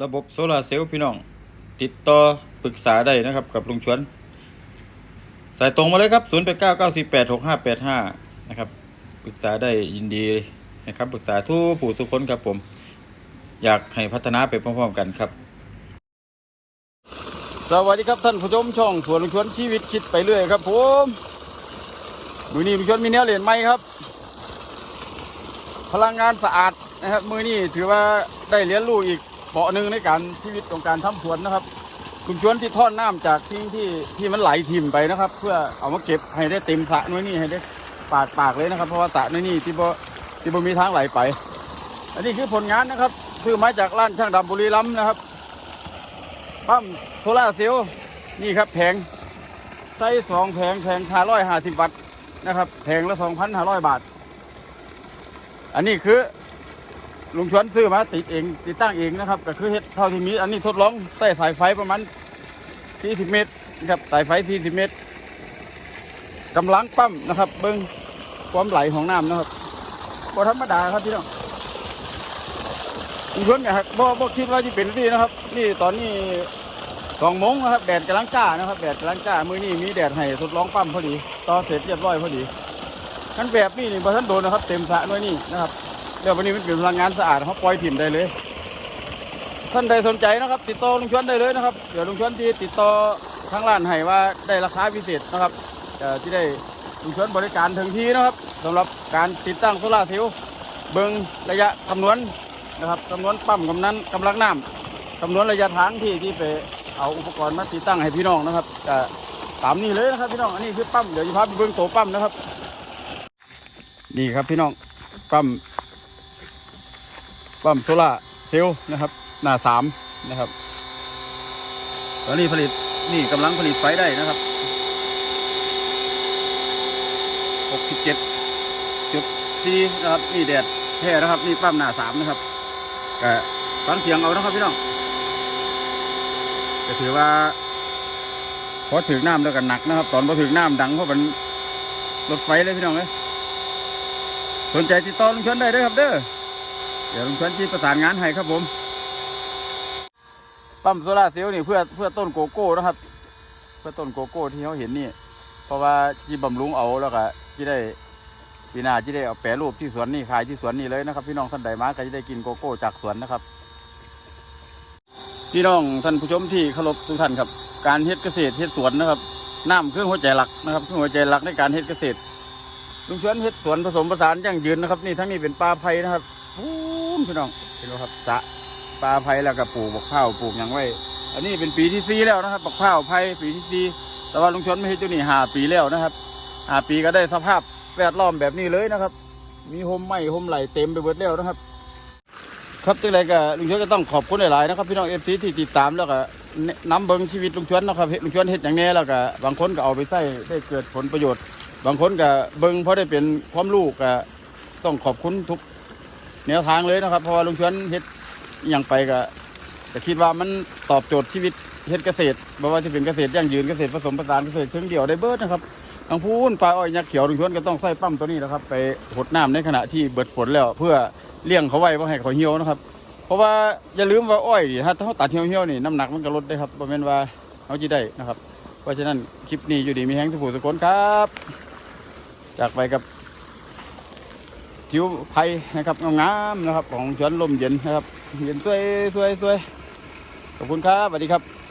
ระบบโซลาร์เซลล์พี่น้อง ติดต่อปรึกษาได้นะครับกับลุงชวน สายตรงมาเลยครับ 0 8 9 9 4 8 6 5 8 5 นะครับ ปรึกษาได้ยินดีนะครับ ปรึกษาทุกผู้ทุกคนครับผม อยากให้พัฒนาไปพร้อมๆกันครับ สวัสดีครับท่านผู้ชมช่องสวนลุงชวนชีวิตคิดไปเรื่อยครับผมมือนี้ลุงชวนมีแนวเหรียญไหมครับ พลังงานสะอาดนะครับ มือนี้ถือว่าได้เรียนรู้อีก เบาะหนึ่งในการชีวิตของการทำสวนนะครับลุงชวนที่ท่อนน้ำจากที่ที่ที่มันไหลทิ่มไปนะครับ เพื่อเอามาเก็บให้ได้เต็มสระน้อยนี่ให้ได้ปาดปากเลยนะครับ เพราะว่าสระน้อยนี่ที่บ่ที่บ่มีทางไหลไป อันนี้คือผลงานนะครับซื้อมาจากร้านช่างดำบุรีรัมนะครับปั๊มโซล่าเซลล์นี่ครับแผงไส้สองแผงแผงห้าร้อยห้าสิบวัตต์นะครับแผงละสองพันห้าร้อยบาท อันนี้คือ ลุงชวนซื้อมาติดเอง ติดตั้งเองนะครับ ก็คือเฮ็ดเท่าที่มี อันนี้ทดลองใต้สายไฟประมาณ 40 เมตรนะครับสายไฟ 40 เมตรกำลังปั๊มนะครับ เบิ้งความไหลของน้ำนะครับก็ธรรมดาครับพี่น้องลุงชวนเนี่ยครับบ่บ่คิดว่าจะเป็นที่นะครับ นี่ตอนนี้สองโมงนะครับแดดกำลังจ้านะครับแดดกำลังจ้ามือนี้มีแดดให้ทดลองปั๊มพอดีต่อเสร็จเรียบร้อยพอดีขั้นแบบนี้นี่พอท่านโดนนะครับ เต็มสระด้วยนี่นะครับ เดี๋ยววันนี้มันเป็นพลังงานสะอาดเขาปล่อยถิ่มได้เลย ท่านใดสนใจนะครับ ติดต่อลุงชวนได้เลยนะครับ เดี๋ยวลุงชวนที่ติดต่อทางร้านให้ว่าได้ราคาพิเศษนะครับที่ได้ลุงชวนบริการถึงที่นะครับสำหรับการติดตั้งโซลาร์เซลล์เบิ้งระยะคำนวณนะครับคำนวณปั๊มกำนั้นกำลังน้ำคำนวณระยะทางที่ที่ไปเอาอุปกรณ์มาติดตั้งให้พี่น้องนะครับก็ตามนี้เลยนะครับพี่น้องอันนี้คือปั๊มเดี๋ยวจะพาไปเบิ้งตัวปั๊มนะครับ นี่ครับพี่น้องปั๊ม ปั๊มโซล่าเซลล์นะครับ หน้าสามนะครับ ตอนนี้ผลิตนี่กำลังผลิตไฟได้นะครับ67จุดสี่นะครับ นี่แดดแท้นะครับ นี่ปั๊มหน้าสามนะครับก็ฟังเสียงเอานะครับพี่น้องก็ถือว่าพอถึงน้ำแล้วก็หนักนะครับ ตอนพอถึงน้ำดังเพราะมันรถไฟเลยพี่น้องเลยสนใจติดต่อลุงชนได้เลยครับเด้อ เดี๋ยวลุงชวนจีประสานงานให้ครับผม ปั๊มโซล่าเซลล์นี่เพื่อเพื่อต้นโกโก้นะครับ เพื่อต้นโกโก้ที่เขาเห็นนี่ เพราะว่าจีบำรุงเอาแล้วก็จีได้ปีหน้าจีได้เอาแปรรูปที่สวนนี่ขายที่สวนนี่เลยนะครับ พี่น้องท่านใดมาก็จะได้กินโกโก้จากสวนนะครับ พี่น้องท่านผู้ชมที่เคารพทุกท่านครับ การเฮ็ดเกษตรเฮ็ดสวนนะครับน้ำเครื่องหัวใจหลักนะครับเครื่องหัวใจหลักในการเฮ็ดเกษตรลุงชวนเฮ็ดสวนผสมผสานยั่งยืนนะครับ นี่ทั้งนี้เป็นปลาไผ่นะครับ พี่น้องเห็นไหมครับสะปลาไผ่แล้วก็ปลูกบักข้าวปลูกอย่างไว้ อันนี้เป็นปีที่สี่แล้วนะครับบักข้าวไผ่ปีที่สี่แต่ว่าลุงชนไม่ให้ตัวนี้ห้าปีแล้วนะครับหาปีก็ได้สภาพแวดล้อมแบบนี้เลยนะครับ มีโฮมไม้โฮมไหลเต็มไปหมดแล้วนะครับ ครับจังไรก็ลุงชนก็ต้องขอบคุณหลายๆนะครับ พี่น้องเอฟซีที่ติดตามแล้วก็น้ำเบิ้งชีวิตลุงชวนนะครับลุงชวนเฮ็ดอย่างนี้แล้วก็บางคนก็เอาไปใช้ได้เกิดผลประโยชน์ บางคนก็เบิ้งเพราะได้เป็นความรู้ก็ต้องขอบคุณทุก แนวทางเลยนะครับ เพราะว่าลุงชวนเฮ็ดอย่างไปก็ก็คิดว่ามันตอบโจทย์ชีวิตเฮ็ดเกษตรบ่ว่าจะเป็นเกษตรยั่งยืนเกษตรผสมผสานเกษตรเชิงเดี่ยวได้เบิดนะครับทางพูนปลาอ้อยยักษ์เขียวลุงชวนก็ต้องใส่ปั๊มตัวนี้นะครับ ไปหดน้ำในขณะที่เบิดฝนแล้ว เพื่อเลี้ยงเขาไว้บ่ให้เขาเหี่ยวนะครับ เพราะว่าอย่าลืมว่าอ้อยถ้าเขาตัดเหี่ยวๆนี่น้ำหนักมันก็ลดได้ครับบ่แม่นว่าเขาจะได้นะครับ เพราะฉะนั้นคลิปนี้อยู่ดีมีแห้งทุกผู้ทุกคนครับ จากไปกับ ผิวไผ่นะครับงามๆนะครับ ของสวนลมเย็นนะครับ เย็นสวยสวยสวยขอบคุณครับสวัสดีครับ